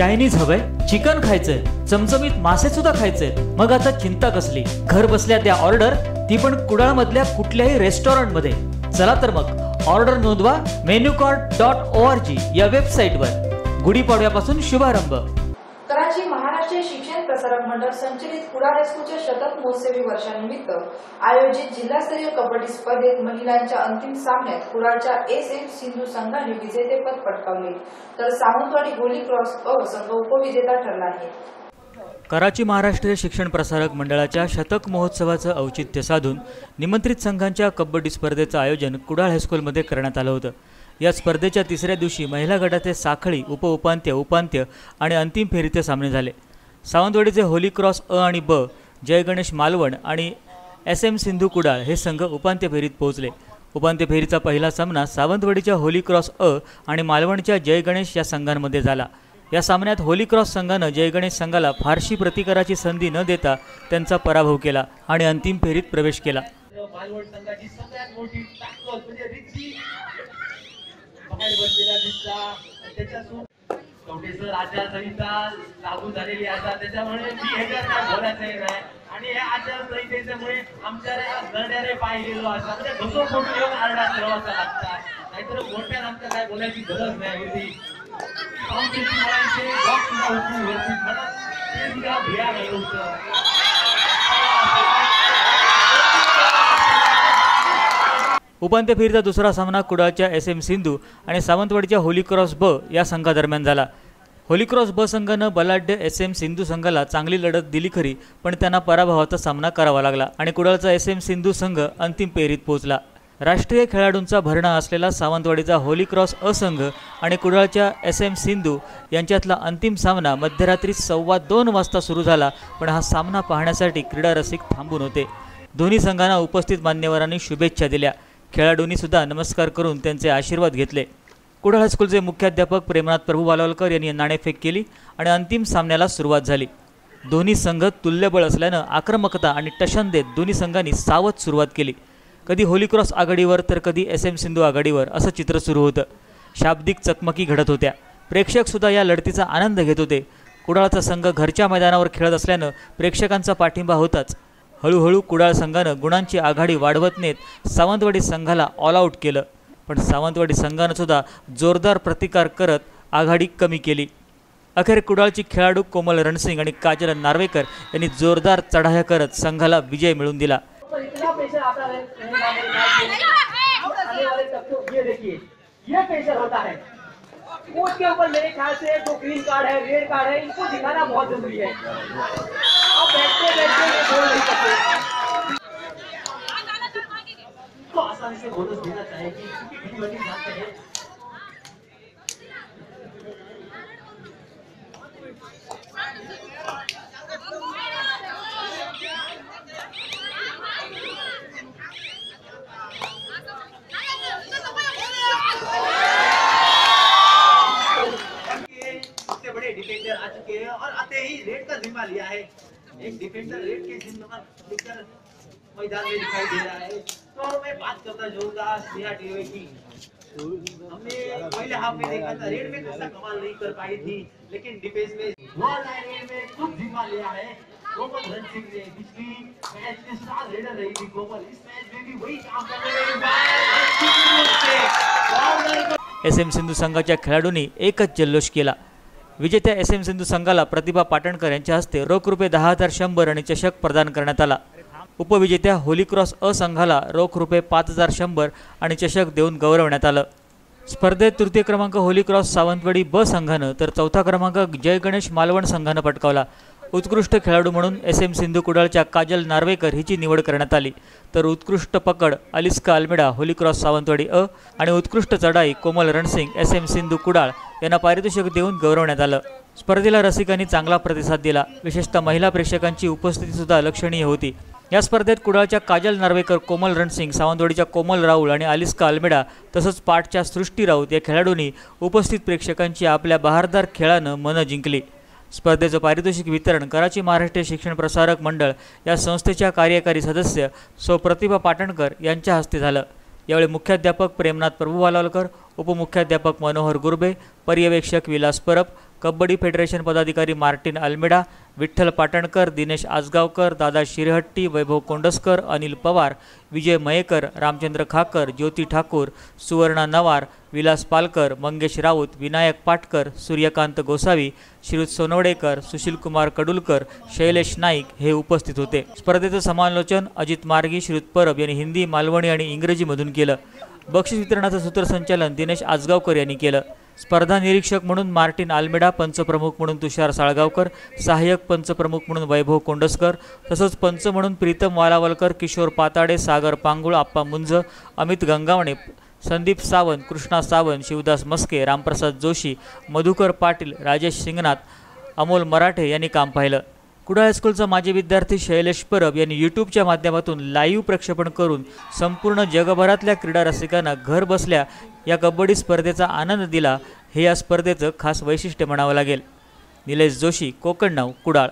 Chinese हवंय chicken खायचंय चमचमीत मासे सुद्धा खायचे मग आता चिंता कसली? घर बसल्या त्या ऑर्डर ती पण कुडाळ मधल्या कुठल्याही रेस्टॉरंटमध्ये चला तर मग ऑर्डर नोंदवा menu card dot O R G या वेबसाईटवर. गुढीपाडव्यापासून शुभारंभ. मंडळ संचलित कुडाळ हायस्कूलच्या शतक महोत्सवी वर्षानिमित्त आयोजित जिल्हास्तरीय कबड्डी स्पर्धेत महिलांच्या अंतिम सामन्यात कुडाळच्या एस एम सिंधू संघाने विजेतेपद पटकावले. तर सावंतवाडी गोली क्रॉस अ संघ उपविजेता ठरला आहे. कराची महाराष्ट्रीय शिक्षण प्रसारक मंडळाच्या शतक महोत्सवाचं औचित्य साधून निमंत्रित संघांच्या कबड्डी स्पर्धेचं आयोजन कुडाळ हायस्कूलमध्ये करण्यात आलं होतं. या स्पर्धेच्या तिसऱ्या दिवशी महिला गटाचे साखळी उपउपांत्य उपांत्य आणि अंतिम फेरीचे सामने झाले. सावंतवाडीचे होली क्रॉस अ आणि ब जय गणेश मालवण आणि एस एम सिंधू कुडाळ हे संघ उपांत्य फेरीत पोहोचले. उपांत्य फेरीचा पहिला सामना सावंतवाडीच्या होली क्रॉस अ आणि मालवणच्या जय गणेश या संघांमध्ये झाला. या सामन्यात होली क्रॉस संघानं जय गणेश संघाला फारशी प्रतिकाराची संधी न देता त्यांचा पराभव केला आणि अंतिम फेरीत प्रवेश केला. मोठी कवटेश्वर आचारसंहिता लागू झालेली असा त्याच्यामुळे मी ह्याच्यात काय बोलायचं नाही. आणि या आचारसंहितेच्यामुळे आमच्या लढण्याने पाय गेलो असा म्हणजे घसो फोटो घेऊन आरडा ठेवायचा लागतात. नाहीतर मोठ्या आमच्या काय बोलायची गरज नाही होती. काउन्सिलची मुलांचे जॉब सुद्धा होती. व्यवस्थित म्हणा ते सुद्धा भिया नाही उपांत्य फेरीचा दुसरा सामना कुडाळच्या एस एम सिंधू आणि सावंतवाडीच्या होली क्रॉस ब या संघादरम्यान झाला. होली क्रॉस ब संघानं बलाढ्य एस एम सिंधू संघाला चांगली लढत दिली खरी पण त्यांना पराभवाचा सामना करावा लागला आणि कुडाळचा एस एम सिंधू संघ अंतिम फेरीत पोहोचला. राष्ट्रीय खेळाडूंचा भरणा असलेला सावंतवाडीचा होली क्रॉस अ संघ आणि कुडाळच्या एस एम सिंधू यांच्यातला अंतिम सामना मध्यरात्री सव्वा दोन वाजता सुरू झाला पण हा सामना पाहण्यासाठी क्रीडारसिक थांबून होते. दोन्ही संघांना उपस्थित मान्यवरांनी शुभेच्छा दिल्या. खेळाडूंनीसुद्धा नमस्कार करून त्यांचे आशीर्वाद घेतले. कुडाळ हायस्कूलचे मुख्याध्यापक प्रेमनाथ प्रभू बालावलकर यांनी नाणेफेक केली आणि अंतिम सामन्याला सुरुवात झाली. दोन्ही संघ तुल्यबळ असल्यानं आक्रमकता आणि टशन देत दोन्ही संघांनी सावध सुरुवात केली. कधी होली क्रॉस आघाडीवर तर कधी एस एम सिंधू आघाडीवर असं चित्र सुरू होतं. शाब्दिक चकमकी घडत होत्या. प्रेक्षकसुद्धा या लढतीचा आनंद घेत होते. कुडाळचा संघ घरच्या मैदानावर खेळत असल्यानं प्रेक्षकांचा पाठिंबा होताच. हळूहळू कुडाळ संघानं गुणांची आघाडी वाढवत नेत सावंतवाडी संघाला ऑल आऊट केलं पण सावंतवाडी संघानं सुद्धा जोरदार प्रतिकार करत आघाडी कमी केली अखेर कुडाळची खेळाडू कोमल रणसिंग आणि काजल नार्वेकर यांनी जोरदार चढाया करत संघाला विजय मिळवून दिला ये देखिए ये प्रेशर होता है कोच के ऊपर मेरे ख्याल से जो ग्रीन कार्ड है रेड कार्ड है इनको दिखाना बहुत ज़रूरी है। आप बैठते बैठते ये बोल नहीं सकते। तो आसानी से बोनस देना हैं के सबसे बड़े डिफेंडर आ चुके हैं और आते ही रेड का जिम्मा लिया है एक डिफेंडर रेड के मैदान में दिखाई दे रहा है। तो मैं बात टीवे की। हमने पहले हाफ़ में देखा था रेड में खासा कमाल नहीं कर पाई थी, लेकिन डिफेंस में में लिया है। सिंह ने पिछली मैच में रेडर रही थी इस मैच में भी वही काम करने में एस एम सिंधू संघाच्या खेळाडूंनी एकच जल्लोष केला. विजेत्या एस एम सिंधू संघाला प्रतिभा पाटणकर यांच्या हस्ते रोख रुपये दहा हजार शंभर आणि चषक प्रदान करण्यात आला. उपविजेत्या होली क्रॉस अ संघाला रोख रुपये पाच हजार शंभर आणि चषक देऊन गौरवण्यात आलं. स्पर्धेत तृतीय क्रमांक होली क्रॉस सावंतवाडी ब संघानं तर चौथा क्रमांक जय गणेश मालवण संघानं पटकावला. उत्कृष्ट खेळाडू म्हणून एस एम सिंधू कुडाळच्या काजल नार्वेकर हिची निवड करण्यात आली. तर उत्कृष्ट पकड अलिस्का अल्मेडा होलीक्रॉस सावंतवाडी अ आणि उत्कृष्ट चढाई कोमल रणसिंग एस एम सिंधू कुडाळ यांना पारितोषिक देऊन गौरवण्यात आलं. स्पर्धेला रसिकांनी चांगला प्रतिसाद दिला. विशेषतः महिला प्रेक्षकांची उपस्थिती सुद्धा लक्षणीय होती. या स्पर्धेत कुडाळच्या काजल नार्वेकर कोमल रणसिंग सावंतवाडीच्या कोमल राऊळ आणि अलिस्का अल्मेडा तसंच पाठच्या सृष्टी राऊत या खेळाडूंनी उपस्थित प्रेक्षकांची आपल्या बहारदार खेळानं मनं जिंकली. स्पर्धेचं पारितोषिक वितरण कराची महाराष्ट्र शिक्षण प्रसारक मंडळ या संस्थेच्या कार्यकारी सदस्य सौ प्रतिभा पाटणकर यांच्या हस्ते झालं. यावेळी मुख्याध्यापक प्रेमनाथ प्रभू वालावलकर उपमुख्याध्यापक मनोहर गुरबे पर्यवेक्षक विलास परब कबड्डी फेडरेशन पदाधिकारी मार्टिन अल्मेडा विठ्ठल पाटणकर दिनेश आजगावकर दादा शिरहट्टी वैभव कोंडसकर अनिल पवार विजय मयेकर रामचंद्र खाकर ज्योती ठाकूर सुवर्णा नवार विलास पालकर मंगेश राऊत विनायक पाटकर सूर्यकांत गोसावी श्रीयुत सोनवडेकर सुशीलकुमार कडुलकर शैलेश नाईक हे उपस्थित होते. स्पर्धेचं समालोचन अजित मार्गी श्रीयुत परब यांनी हिंदी मालवणी आणि इंग्रजीमधून केलं. बक्षीस वितरणाचं सूत्रसंचालन दिनेश आजगावकर यांनी केलं. स्पर्धा निरीक्षक म्हणून मार्टिन आल्मेडा पंचप्रमुख म्हणून तुषार साळगावकर सहाय्यक पंचप्रमुख म्हणून वैभव कोंडसकर तसंच पंच म्हणून प्रीतम वालावलकर किशोर पाताडे सागर पांगुळ आप्पा मुंज अमित गंगावणे संदीप सावंत कृष्णा सावंत शिवदास मस्के रामप्रसाद जोशी मधुकर पाटील राजेश सिंगनाथ अमोल मराठे यांनी काम पाहिलं. कुडाळ हायस्कूलचा माजी विद्यार्थी शैलेश परब यांनी यूट्यूबच्या माध्यमातून लाईव्ह प्रक्षेपण करून संपूर्ण जगभरातल्या क्रीडा रसिकांना घर बसल्या या कबड्डी स्पर्धेचा आनंद दिला. हे या स्पर्धेचं खास वैशिष्ट्य म्हणावं लागेल. निलेश जोशी कोकण नाव कुडाळ.